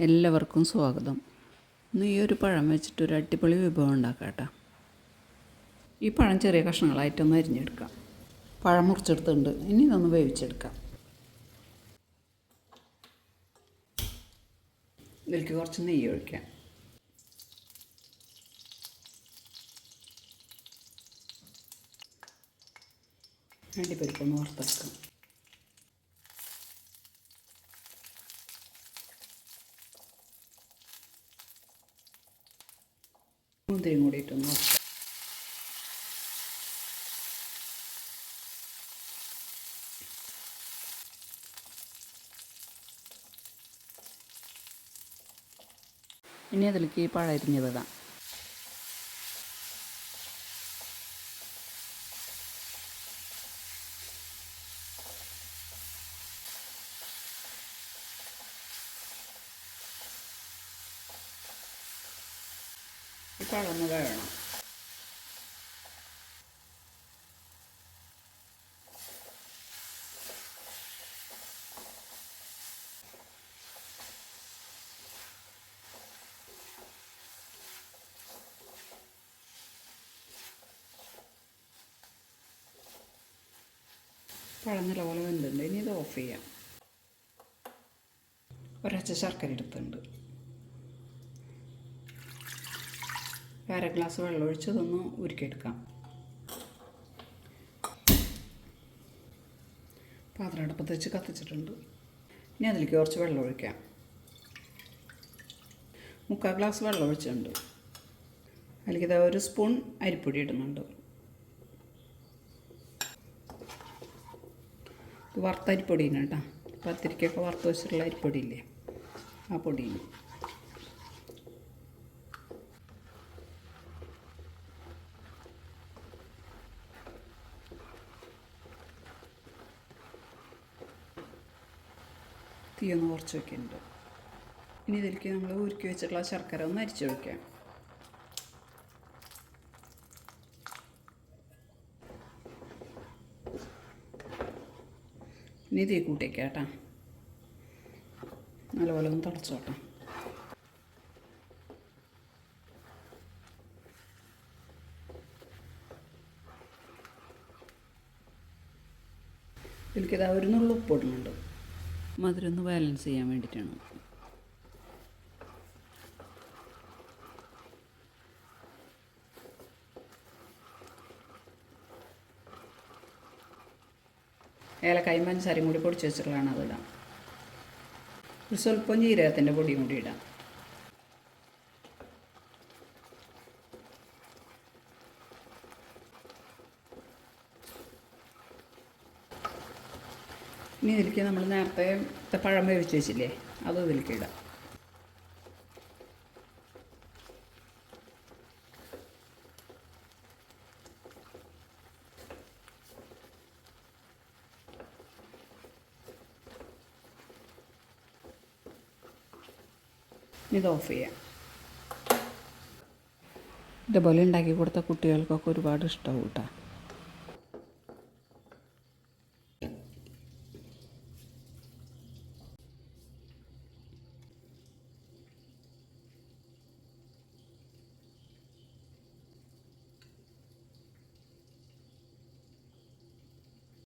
എല്ലാവർക്കും സ്വാഗതം. ഇന്ന് ഈ ഒരു പഴം വെച്ചിട്ട് ഒരു അടിപൊളി വിഭവം ഉണ്ടാക്കാം കേട്ടോ. ഈ പഴം ചെറിയ കഷ്ണങ്ങളായിട്ടൊന്ന് അരിഞ്ഞെടുക്കാം. പഴം മുറിച്ചെടുത്തിട്ടുണ്ട്. ഇനി ഇതൊന്ന് വേവിച്ചെടുക്കാം. ഇതിലേക്ക് കുറച്ച് നെയ്യ് ഒഴിക്കാം. അണ്ടിപ്പരിപ്പൊന്ന് വറുത്തെടുക്കാം. മുന്തിരിയും കൂടിയിട്ടൊന്ന് വറുക്കാം ഇനി അതിലേക്ക് ഈ പഴം ഒന്ന് വേണം. പഴം നല്ലപോലെ വെന്തുണ്ട്. ഇനി ഇത് ഓഫ് ചെയ്യാം. ഒരച്ച ശർക്കര എടുത്തുണ്ട് അര ഗ്ലാസ് വെള്ളം ഒഴിച്ച് ഇതൊന്ന് ഉരുക്കിയെടുക്കാം. പാത്രം അടുപ്പത്ത് വെച്ച് കത്തിച്ചിട്ടുണ്ട്. ഇനി അതിലേക്ക് കുറച്ച് വെള്ളം ഒഴിക്കാം. മുക്കാൽ ഗ്ലാസ് വെള്ളം ഒഴിച്ചിട്ടുണ്ട്. അതിലേക്ക് ഇതാ ഒരു സ്പൂൺ അരിപ്പൊടി ഇടുന്നുണ്ട്. ഇത് വറുത്ത അരിപ്പൊടിയാണ് കേട്ടോ. പത്തിരിക്കൊക്കെ വറുത്ത് വെച്ചിട്ടുള്ള അരിപ്പൊടിയില്ലേ? ആ പൊടിയാണ്. തീ ഒന്ന് കുറച്ച് വെക്കുന്നുണ്ട് ഇനി ഇതിലേക്ക് നമ്മൾ ഉരുക്കി വെച്ചിട്ടുള്ള ശർക്കര ഒന്ന് അരിച്ചൊഴിക്കാം ഇനി തീ കൂട്ടിയേക്കാം കേട്ടോ. നല്ലപോലെ ഒന്ന് തിളച്ചോട്ടെ ഇതിലേക്ക് ഇതാ ഒരു നുള്ളു ഉപ്പ് ഇടുന്നുണ്ട്. മധുരം ഒന്ന് ബാലൻസ് ചെയ്യാൻ വേണ്ടിയിട്ടാണ്. ഏലക്കായും പഞ്ചസാരയും കൂടി പൊടിച്ച് വെച്ചിട്ടുള്ളതാണ് അതിടാം ഒരു സ്വല്പം ജീരകത്തിന്റെ പൊടിയും കൂടി ഇടാം. ഇനി ഇതിലേക്ക് നമ്മൾ നേരത്തെ പഴം വേവിച്ച് വെച്ചില്ലേ അത് ഇതിലേക്ക് ഇടാം. ഇത് ഓഫ് ചെയ്യാം. ഇതുപോലെ ഉണ്ടാക്കി കൊടുത്ത കുട്ടികൾക്കൊക്കെ ഒരുപാട് ഇഷ്ടമാവും കേട്ടോ.